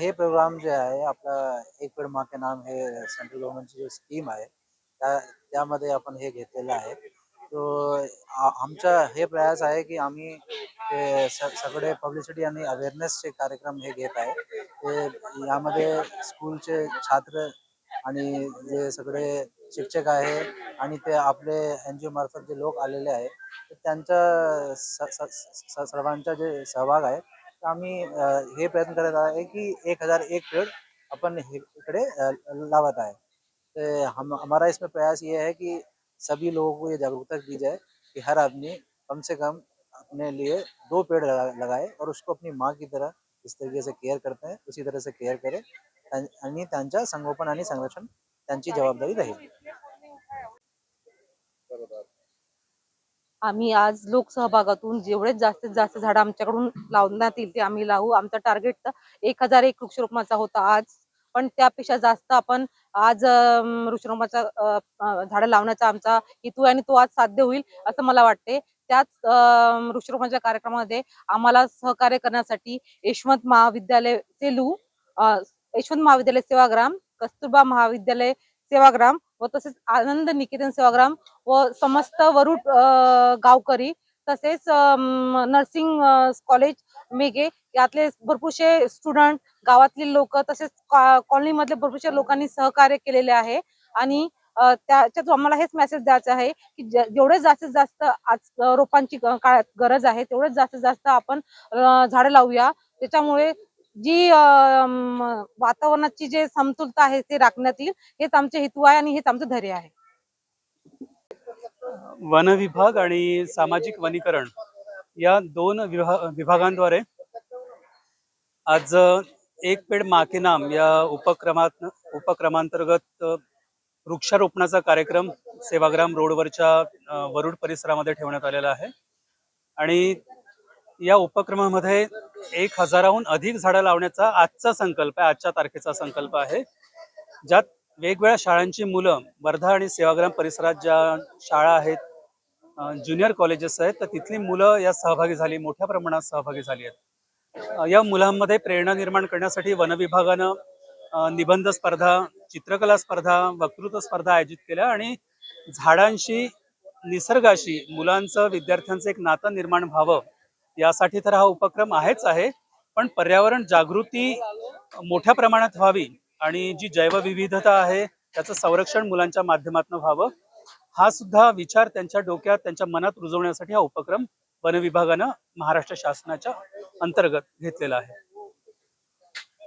हे प्रोग्राम जे आहे आपला एक पेड माँ के नाम हे सेंट्रल गव्हर्नमेंटची जो स्कीम आहे त्या त्यामध्ये आपण हे घेतलेलं आहे. तो आमचा हे प्रयास आहे की आम्ही सगळे पब्लिसिटी आणि अवेअरनेसचे कार्यक्रम हे घेत आहे. ते यामध्ये स्कूलचे छात्र आणि जे सगळे शिक्षक आहे आणि ते आपले एन जी ओ मार्फत जे लोक आलेले आहे तर सर्वांचा जे सहभाग आहे तर आम्ही हे प्रयत्न करत आहे की एक हज़ार एक पेड़ अपन इकडे लावत आहे. तो हम हमारा इसमें प्रयास ये है कि सभी लोगों को ये जागरूकता दी जाए कि हर आदमी कम से कम अपने लिए दो पेड़ लगा, लगाए और उसको अपनी माँ की तरह जिस तरीके से केअर करते हैं उसी तरह से केअर करे आणि त्यांच्या संगोपन आणि संरक्षण त्यांची जबाबदारी राहील. आम्ही आज लोकसहभागातून जेवढे जास्तीत जास्त झाडं आमच्याकडून लावण्यात येईल ते आम्ही लावू. आमचा टार्गेट तर एक हजार एक वृक्षरोपणाचा होता आज. पण त्यापेक्षा जास्त आपण आज वृक्षरोपणाचा झाडं लावण्याचा आमचा हेतू आहे आणि तो आज साध्य होईल असं मला वाटते त्याच अं, वृक्षरोपणाच्या कार्यक्रमामध्ये आम्हाला सहकार्य करण्यासाठी यशवंत महाविद्यालय सेलू यशवंत महाविद्यालय सेवाग्राम कस्तुरबा महाविद्यालय सेवाग्राम व तसेच आनंद निकेतन सेवाग्राम व समस्त वरुड अ, गावकरी तसेच नर्सिंग कॉलेज मेघे यातले भरपूरसे स्टुडंट गावातले लोक तसेच कॉलनी मधले लोकांनी सहकार्य केलेले आहे आणि त्याच्यात आम्हाला हेच मेसेज द्यायचं आहे की जेवढे जास्तीत जास्त आज रोपांची काळात गरज आहे तेवढेच जास्तीत जास्त आपण झाडं लावूया. त्याच्यामुळे जी वातावरणाची जे समतुलता आहे ते राखण्यात येईल हेच आमचे हेतू आहे आणि हेच आमचं धैर्य आहे. वन विभाग आणि सामाजिक वनीकरण या दोन विभा विभागांद्वारे आज एक पेड माके नाम या उपक्रमात उपक्रमांतर्गत वृक्षारोपणाचा कार्यक्रम सेवाग्राम रोडवरच्या वरुड परिसरामध्ये ठेवण्यात आलेला आहे. आणि या उपक्रमामध्ये एक हजाराहून अधिक झाडं लावण्याचा आजचा संकल्प आहे आजच्या तारखेचा संकल्प आहे. ज्यात वेगवेगळ्या शाळांची मुलं वर्धा आणि सेवाग्राम परिसरात ज्या शाळा आहेत ज्युनियर कॉलेजेस आहेत तर तिथली मुलं या सहभागी झाली मोठ्या प्रमाणात सहभागी झाली आहेत. या मुलांमध्ये प्रेरणा निर्माण करण्यासाठी वन विभागानं निबंध स्पर्धा चित्रकला स्पर्धा वक्तृत्व स्पर्धा आयोजित केल्या आणि झाडांशी निसर्गाशी मुलांचं विद्यार्थ्यांचं एक नातं निर्माण व्हावं यासाठी तर हा उपक्रम आहेच आहे. पण पर्यावरण जागृती मोठ्या प्रमाणात व्हावी आणि जी जैवविविधता आहे त्याचं संरक्षण मुलांच्या माध्यमातून व्हावं हा सुद्धा विचार त्यांच्या डोक्यात त्यांच्या मनात रुजवण्यासाठी हा उपक्रम वन विभागानं महाराष्ट्र शासनाच्या अंतर्गत घेतलेला आहे.